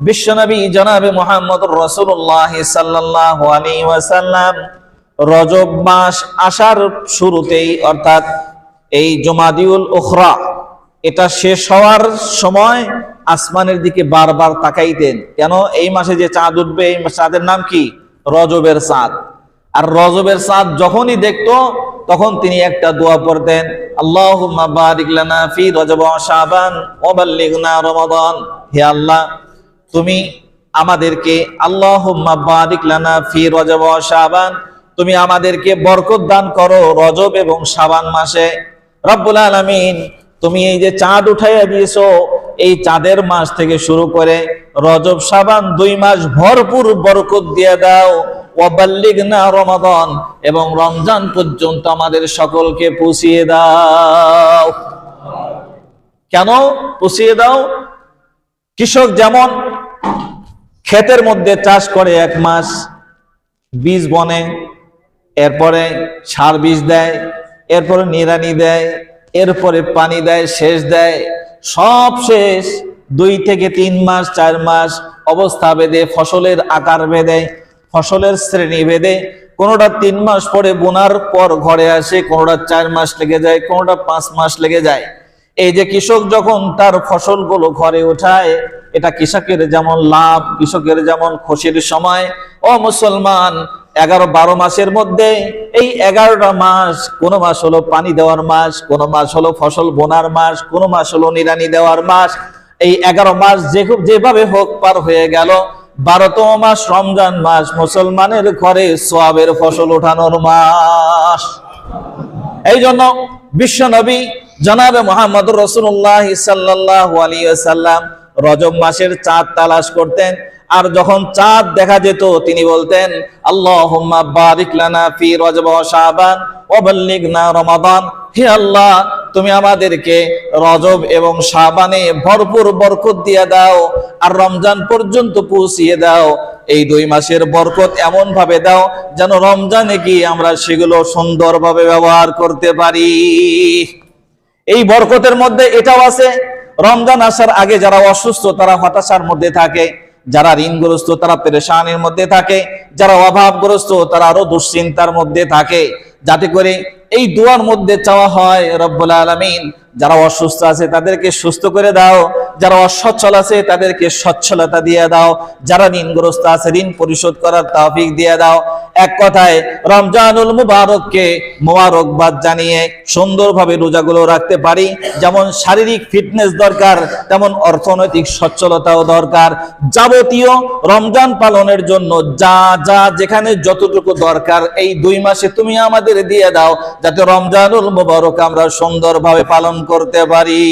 বিশ্বনবী জনাবে মোহাম্মদ রসুল্লাহ সাল্লাহ রজব মাস আসার শুরুতেই, অর্থাৎ এই জমাদিউল উখরা, এটা শেষ হওয়ার সময় আসমানের দিকে বারবার তাকাইতেন। কেন? এই মাসে যে চাঁদ উঠবে, এই চাঁদের নাম কি? রজবের চাঁদ। আর রজবের চাঁদ যখনই দেখতো, তখন তিনি একটা দোয়া পড়তেন আল্লাহ রজব শাবান হে আল্লাহ তুমি আমাদেরকে বারিক লানা ফি রজব শাবান, তুমি আমাদেরকে বরকত দান করো রজব এবং শাবান মাসে। রব্বুল আলামিন, তুমি এই যে চাঁদ উঠাইয়া দিয়েছ, এই চাঁদের মাস থেকে শুরু করে রজব সাবান দুই মাস ভরপুর বরকত দিয়ে দাও। ওয়াবাল্লিগনা রমাদান, এবং রমজান পর্যন্ত আমাদের সকলকে পুষিয়ে দাও। কেন পুষিয়ে দাও? কৃষক যেমন ক্ষেতের মধ্যে চাষ করে এক মাস, বীজ বনে, এরপরে সার বীজ দেয়, এরপরে নিড়ানি দেয়, এরপরে পানি দেয়, সেচ দেয়, সব শেষ। দুই থেকে তিন মাস, চার মাস অবস্থা বেঁধে, ফসলের আকার বেঁধে, ফসলের শ্রেণি বেঁধে, কোনোটা তিন মাস পরে বোনার পর ঘরে আসে, কোনোটা চার মাস লেগে যায়, কোনোটা পাঁচ মাস লেগে যায়। এই যে কৃষক যখন তার ফসলগুলো ঘরে ওঠায় এটা কৃষকের যেমন লাভ, কৃষকের যেমন খুশির সময়। ও মুসলমান, এগারো বারো মাসের মধ্যে এই এগারোটা মাস, কোন মাস হলো পানি দেওয়ার মাস, কোন মাস হলো ফসল বোনার মাস, কোন মাস হলো নিরানি দেওয়ার মাস। এই এগারো মাস যে যেভাবে হোক পার হয়ে গেল। বারোতম মাস রমজান মাস, মুসলমানের ঘরে সোয়াবের ফসল ওঠানোর মাস। এই জন্য বিশ্ব নবী জনাবে মোহাম্মদ রসুল্লাহ সাল্লাহ আলী সাল্লাম রজব মাসের চাঁদ তালাশ করতেন। আর যখন চাঁদ দেখা যেত, তিনি বলতেন আল্লাহ ফি রমাদান। হে আল্লাহ, তুমি আমাদেরকে রজব এবং শাবানে ভরপুর বরকত দিয়ে দাও, আর রমজান পর্যন্ত পৌঁছিয়ে দাও। এই দুই মাসের বরকত এমন ভাবে দাও, যেন রমজানে গিয়ে আমরা সেগুলো সুন্দরভাবে ব্যবহার করতে পারি। এই বরকতের মধ্যে এটাও আছে রমজান আসার আগে যারা অসুস্থ, তারা হতাশার মধ্যে থাকে। যারা ঋণগ্রস্ত, তারা পেরেশানির মধ্যে থাকে। যারা অভাবগ্রস্ত, তারা আরও দুশ্চিন্তার মধ্যে থাকে। যাতে করে এই দুয়ার মধ্যে চাওয়া হয়, রব্বুল আলমিন, যারা অসুস্থ আছে তাদেরকে সুস্থ করে দাও। যারা অসচ্ছল আছে তাদেরকে সচ্ছলতা দিয়ে দাও। যারা ঋণগ্রস্ত আছে, ঋণ পরিশোধ করার তৌফিক দিয়ে দাও। এক কথায় রমজানুল মুবারককে মোবারকবাদ জানিয়ে সুন্দরভাবে রোজাগুলো রাখতে পারি। যেমন শারীরিক ফিটনেস দরকার, তেমন অর্থনৈতিক সচ্ছলতাও দরকার। যাবতীয় রমজান পালনের জন্য যা যা, যেখানে যতটুকু দরকার এই দুই মাসে তুমি আমাদের দিয়ে দাও, যাতে রমজানুল মুবারক আমরা সুন্দরভাবে পালন করতে পারি।